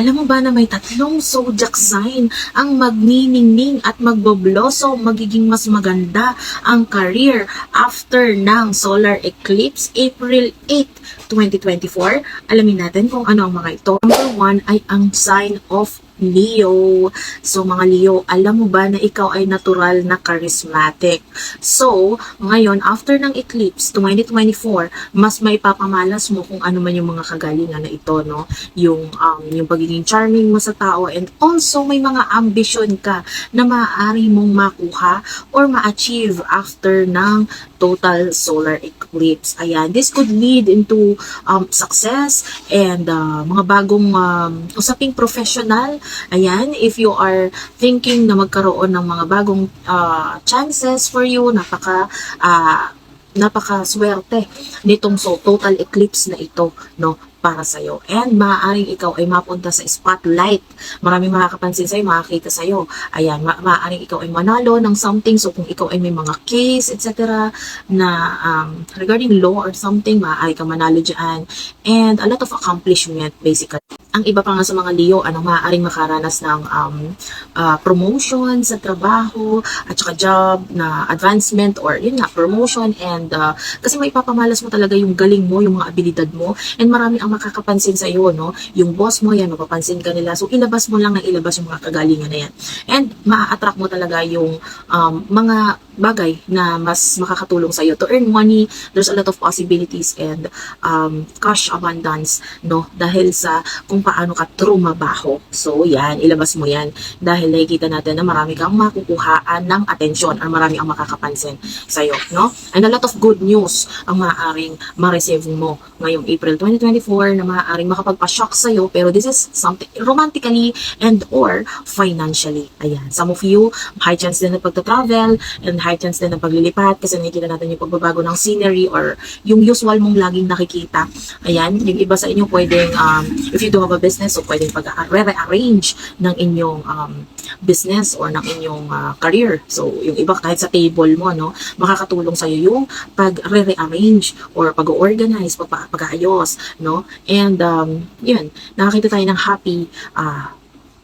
Alam mo ba na may tatlong zodiac sign ang magniningning at magboblossom, magiging mas maganda ang career after ng solar eclipse April 8, 2024? Alamin natin kung ano ang mga ito. Number one ay ang sign of Leo. So mga Leo, alam mo ba na ikaw ay natural na charismatic? So, ngayon, after ng eclipse 2024, mas may papamalas mo kung ano man yung mga kagalingan na ito, no? Yung, um, yung pagiging charming mo sa tao and also may mga ambition ka na maaari mong makuha or ma-achieve after ng total solar eclipse. Ayan, this could lead into um, success and uh, mga bagong um, usaping professional. Ayan, if you are thinking na magkaroon ng mga bagong uh, chances for you, napaka uh, napaka swerte nitong so total eclipse na ito no para sa iyo. And maaaring ikaw ay mapunta sa spotlight. Maraming makakapansin sa iyo, makakita sa iyo. Ayan, ma- maaaring ikaw ay manalo ng something. So kung ikaw ay may mga case, etc. na um, regarding law or something, maaari kang manalo dyan. And a lot of accomplishment basically. Ang iba pa nga sa mga Leo, ano, maaaring makaranas ng um, uh, promotion sa trabaho, at saka job na advancement or yun nga, promotion and uh, kasi maipapamalas mo talaga yung galing mo, yung mga abilidad mo and marami ang makakapansin sa iyo, no? Yung boss mo, yan, mapapansin ka nila. So, ilabas mo lang na ilabas yung mga kagalingan na yan. And, maa-attract mo talaga yung um, mga bagay na mas makakatulong sa iyo to earn money. There's a lot of possibilities and um, cash abundance, no? Dahil sa kung paano ka trumabaho. So, yan, ilabas mo yan. Dahil nakikita natin na marami kang makukuhaan ng atensyon or marami ang makakapansin sa iyo, no? And a lot of good news ang maaaring ma-receive mo ngayong April 2024 na maaaring makapagpa-shock sa iyo pero this is something romantically and or financially. Ayan, some of you, high chance din na pagta-travel and high chance din na paglilipat kasi nakikita natin yung pagbabago ng scenery or yung usual mong laging nakikita. Ayan, yung iba sa inyo pwedeng, um, if you do have a business, so pwedeng pag-rearrange ng inyong um, business or ng inyong uh, career. So, yung iba kahit sa table mo, no, makakatulong sa'yo yung pag-rearrange or pag-organize, pag- pag-aayos, no? And, um, yun, nakakita tayo ng happy, uh,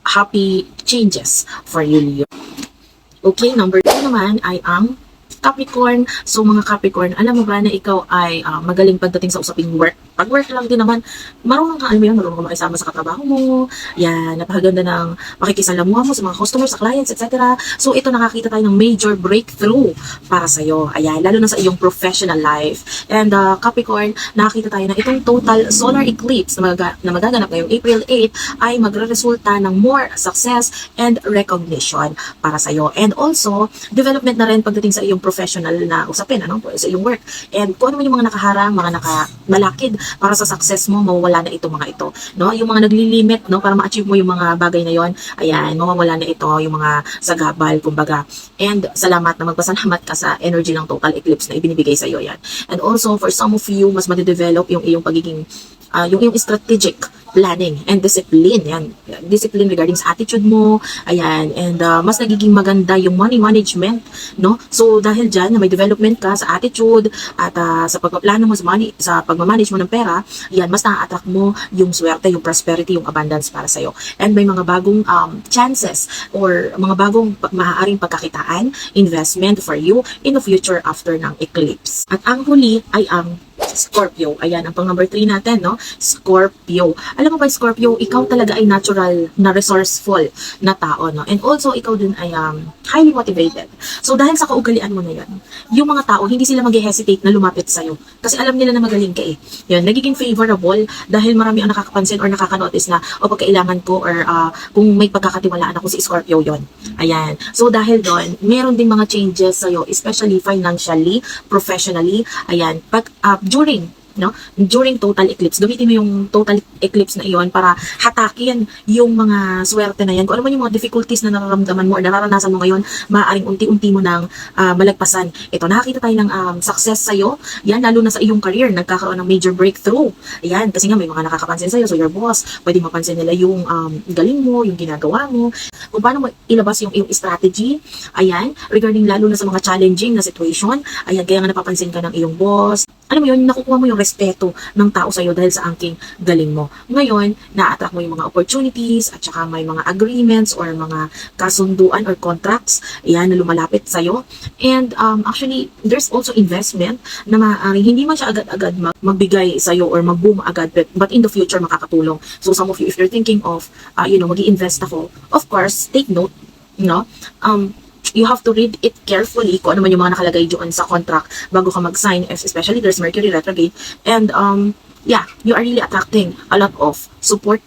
happy changes for you, Leo. Okay, number two naman ay ang Capricorn. So mga Capricorn, alam mo ba na ikaw ay ah, magaling pagdating sa usaping work? Pag work lang din naman, marunong ka, alam mo yun, marunong ka makisama sa katrabaho mo. Yan, napakaganda ng pakikisalamuha mo sa mga customers, sa clients, etc. So ito nakakita tayo ng major breakthrough para sa'yo. Ayan, lalo na sa iyong professional life. And uh, Capricorn, nakakita tayo na itong total solar eclipse na, magaga- na magaganap ngayong April 8 ay magre-resulta ng more success and recognition para sa'yo. And also, development na rin pagdating sa iyong professional na usapin, ano, sa iyong work. And kung ano man yung mga nakaharang, mga nakamalakid para sa success mo, mawawala na ito mga ito. No? Yung mga naglilimit no, para ma-achieve mo yung mga bagay na yon, ayan, mawawala na ito, yung mga sagabal, kumbaga. And salamat na magpasalamat ka sa energy ng total eclipse na ibinibigay sa iyo yan. And also, for some of you, mas madidevelop yung iyong pagiging ah, yung iyong strategic planning and discipline. Yan. Discipline regarding sa attitude mo. Ayan. And uh, mas nagiging maganda yung money management. No? So, dahil dyan na may development ka sa attitude at uh, sa pagpaplano mo sa money, sa pagmamanage mo ng pera, yan, mas na-attract mo yung swerte, yung prosperity, yung abundance para sa'yo. And may mga bagong um, chances or mga bagong maaaring pagkakitaan, investment for you in the future after ng eclipse. At ang huli ay ang Scorpio. Ayan, ang pang number 3 natin, no? Scorpio. Alam mo ba, Scorpio, ikaw talaga ay natural na resourceful na tao, no? And also, ikaw din ay um, highly motivated. So, dahil sa kaugalian mo na yun, yung mga tao, hindi sila mag-hesitate na lumapit sa'yo. Kasi alam nila na magaling ka eh. Yun, nagiging favorable dahil marami ang nakakapansin or nakakanotice na, o pagkailangan ko or uh, kung may pagkakatiwalaan ako si Scorpio yon Ayan. So, dahil doon, meron ding mga changes sa'yo, especially financially, professionally. Ayan. Pag, uh, during no? During total eclipse, gamitin mo yung total eclipse na iyon para hatakin yung mga swerte na yan. Kung ano man yung mga difficulties na nararamdaman mo or nararanasan mo ngayon, maaaring unti-unti mo nang ah, malagpasan. Ito, nakakita tayo ng um, success sa'yo. Yan, lalo na sa iyong career, nagkakaroon ng major breakthrough. Ayan, kasi nga may mga nakakapansin sa'yo. So your boss, pwede mapansin nila yung um, galing mo, yung ginagawa mo, kung paano mo ilabas yung iyong strategy. Ayan, regarding lalo na sa mga challenging na situation. Ayan, kaya nga napapansin ka ng iyong boss, alam mo yun, nakukuha mo yung respeto ng tao sa'yo dahil sa angking galing mo. Ngayon, na-attract mo yung mga opportunities at saka may mga agreements or mga kasunduan or contracts yan na lumalapit sa'yo. And um, actually, there's also investment na maaaring hindi man siya agad-agad mag- magbigay sa'yo or mag-boom agad but, but in the future makakatulong. So some of you, if you're thinking of, uh, you know, mag invest ako, of course, take note, you know, um, you have to read it carefully kung ano man yung mga nakalagay doon sa contract bago ka mag-sign, especially there's Mercury retrograde. And um, yeah, you are really attracting a lot of support,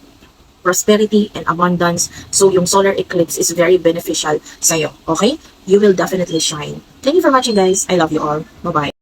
prosperity, and abundance. So yung solar eclipse is very beneficial sa'yo, okay? You will definitely shine. Thank you for watching guys. I love you all. Bye-bye.